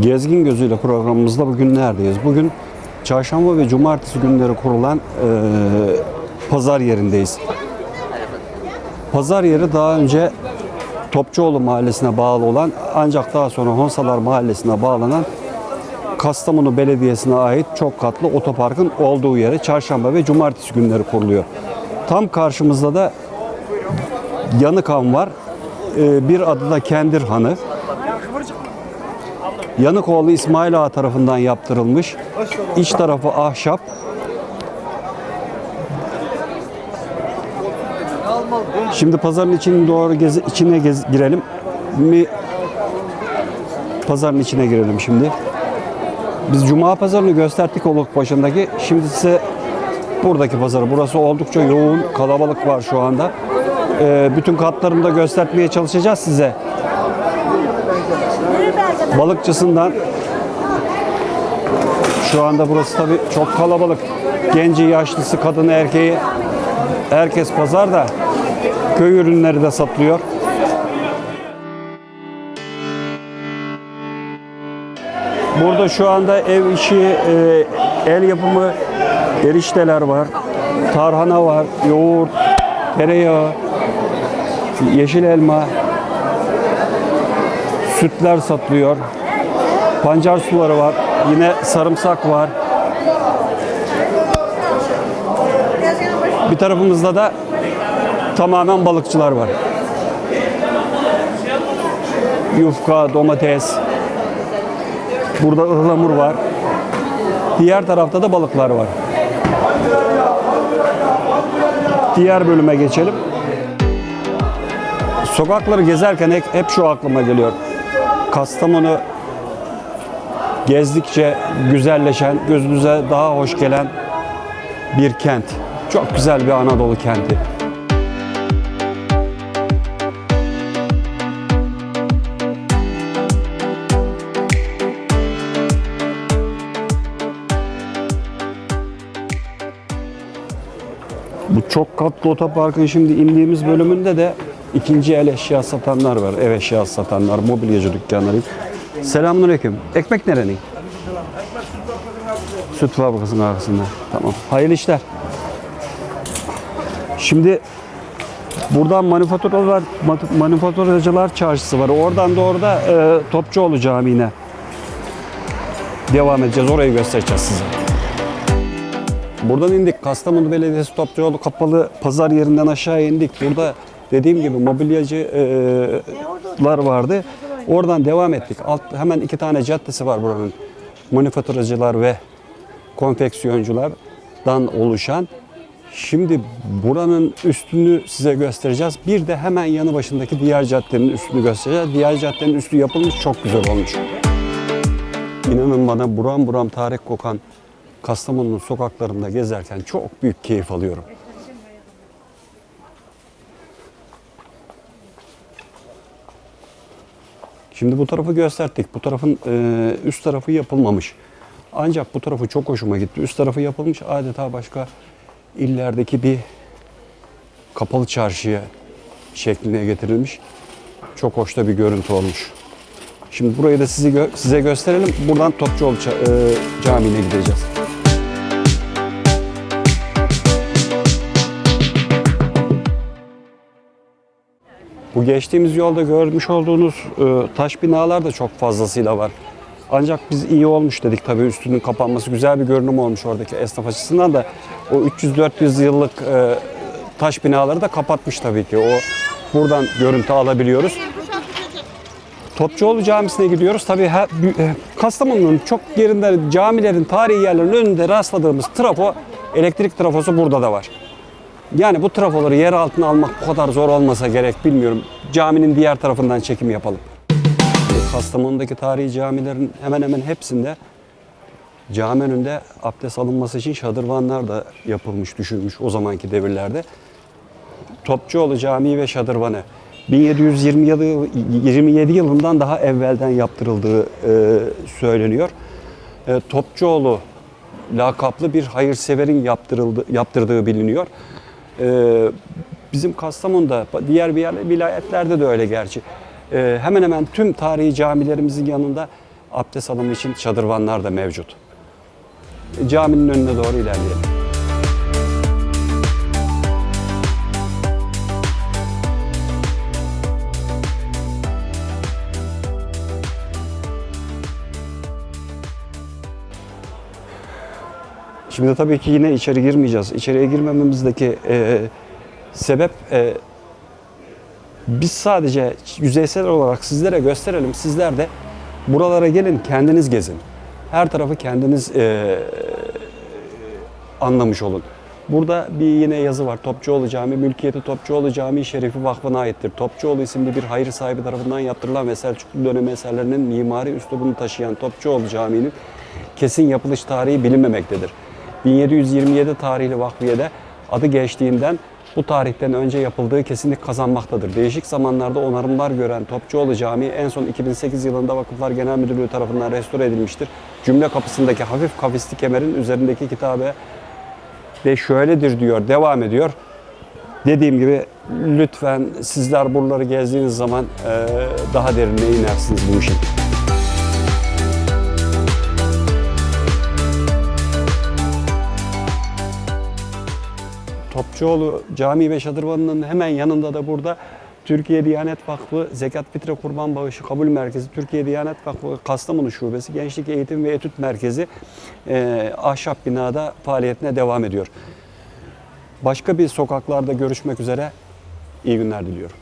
Gezgin Gözüyle programımızda bugün neredeyiz? Bugün çarşamba ve cumartesi günleri kurulan eee, pazar yerindeyiz. Pazar yeri daha önce Topçuoğlu Mahallesi'ne bağlı olan ancak daha sonra Honsalar Mahallesi'ne bağlanan Kastamonu Belediyesi'ne ait çok katlı otoparkın olduğu yere çarşamba ve cumartesi günleri kuruluyor. Tam karşımızda da Yanıkhan var. Ee, bir adı da Kendir Hanı. Yanıkoğlu İsmail Ağa tarafından yaptırılmış. İç tarafı ahşap. Şimdi pazarın içine doğru gezi, içine gez, girelim. Mi pazarın içine girelim şimdi. Biz Cuma pazarını gösterdik Oluk başındaki. Şimdi size buradaki pazarı. Burası oldukça yoğun, kalabalık var şu anda. Ee, bütün katlarını da göstermeye çalışacağız size. Balıkçısından şu anda burası tabii çok kalabalık. Genci, yaşlısı, kadını, erkeği herkes pazarda. Köy ürünleri de satılıyor. Burada şu anda ev işi, e, el yapımı erişteler var. Tarhana var, yoğurt, tereyağı, yeşil elma, sütler satılıyor. Pancar suları var. Yine sarımsak var. Bir tarafımızda da tamamen balıkçılar var. Yufka, domates. Burada ıhlamur var. Diğer tarafta da balıklar var. Diğer bölüme geçelim. Sokakları gezerken hep, şu aklıma geliyor. Kastamonu gezdikçe güzelleşen, gözünüze daha hoş gelen bir kent. Çok güzel bir Anadolu kenti. Bu çok katlı otoparkın şimdi indiğimiz bölümünde de ikinci el eşya satanlar var. Ev eşyası satanlar, mobilyacı dükkanları. Selamünaleyküm. Ekmek nerenin? Süt fabrikasının arkasında. Tamam. Hayırlı işler. Şimdi buradan manifaturacılar, manifaturacılar çarşısı var. Oradan da e, Topçuoğlu Camii'ne devam edeceğiz. Orayı göstereceğiz size. Buradan indik. Kastamonu Belediyesi Topçuoğlu kapalı pazar yerinden aşağı indik. Burada dediğim gibi mobilyacılar vardı. Oradan devam ettik. Alt, hemen iki tane caddesi var buranın. Manifaturacılar ve konfeksiyonculardan oluşan. Şimdi buranın üstünü size göstereceğiz. Bir de hemen yanı başındaki diğer caddenin üstünü göstereceğiz. Diğer caddenin üstü yapılmış, çok güzel olmuş. İnanın bana buram buram tarih kokan Kastamonu'nun sokaklarında gezerken çok büyük keyif alıyorum. Şimdi bu tarafı gösterdik. Bu tarafın e, üst tarafı yapılmamış. Ancak bu tarafı çok hoşuma gitti. Üst tarafı yapılmış adeta başka illerdeki bir kapalı çarşıya şekline getirilmiş. Çok hoş da bir görüntü olmuş. Şimdi burayı da sizi gö- size gösterelim. Buradan Topçuoğlu e, Camii'ne gideceğiz. Bu geçtiğimiz yolda görmüş olduğunuz e, taş binalar da çok fazlasıyla var. Ancak biz iyi olmuş dedik tabii üstünün kapanması güzel bir görünüm olmuş oradaki esnaf açısından da o 300-400 yıllık e, taş binaları da kapatmış tabii ki. O buradan görüntü alabiliyoruz. Topçuoğlu Camisi'ne gidiyoruz. Tabii e, Kastamonu'nun çok yerinde camilerin, tarihi yerlerin önünde rastladığımız trafo, elektrik trafosu burada da var. Yani bu trafoları yer altına almak bu kadar zor olmasa gerek bilmiyorum. Caminin diğer tarafından çekim yapalım. Kastamonu'daki tarihi camilerin hemen hemen hepsinde cami önünde abdest alınması için şadırvanlar da yapılmış, düşünmüş o zamanki devirlerde. Topçuoğlu Camii ve Şadırvanı 1727 yılı- 27 yılından daha evvelden yaptırıldığı e, söyleniyor. E, Topçuoğlu lakaplı bir hayırseverin yaptırıldı, yaptırdığı biliniyor. E, bizim Kastamonu'da, diğer bir yer- vilayetlerde de öyle gerçi. E, hemen hemen tüm tarihi camilerimizin yanında abdest alımı için çadırvanlar da mevcut. Caminin önüne doğru ilerleyelim. Şimdi tabii ki yine içeri girmeyeceğiz. İçeriye girmememizdeki e, sebep e, biz sadece yüzeysel olarak sizlere gösterelim. Sizler de buralara gelin, kendiniz gezin. Her tarafı kendiniz e, anlamış olun. Burada bir yine yazı var. Topçuoğlu Camii, mülkiyeti Topçuoğlu Camii Şerifi Vakfı'na aittir. Topçuoğlu isimli bir hayır sahibi tarafından yaptırılan ve Selçuklu dönemi eserlerinin mimari üslubunu taşıyan Topçuoğlu Camii'nin kesin yapılış tarihi bilinmemektedir. 1727 tarihli vakfiyede adı geçtiğinden bu tarihten önce yapıldığı kesinlik kazanmaktadır. Değişik zamanlarda onarımlar gören Topçuoğlu Camii en son 2008 yılında Vakıflar Genel Müdürlüğü tarafından restore edilmiştir. Cümle kapısındaki hafif kafisli kemerin üzerindeki kitabe de şöyledir diyor, devam ediyor. Dediğim gibi lütfen sizler buraları gezdiğiniz zaman daha derinine inersiniz bu işin. Topçuoğlu Camii ve Şadırvanı'nın hemen yanında da burada Türkiye Diyanet Vakfı Zekat Fitre Kurban Bağışı Kabul Merkezi, Türkiye Diyanet Vakfı Kastamonu Şubesi, Gençlik Eğitim ve Etüt Merkezi eee, ahşap binada faaliyetine devam ediyor. Başka bir sokaklarda görüşmek üzere. İyi günler diliyorum.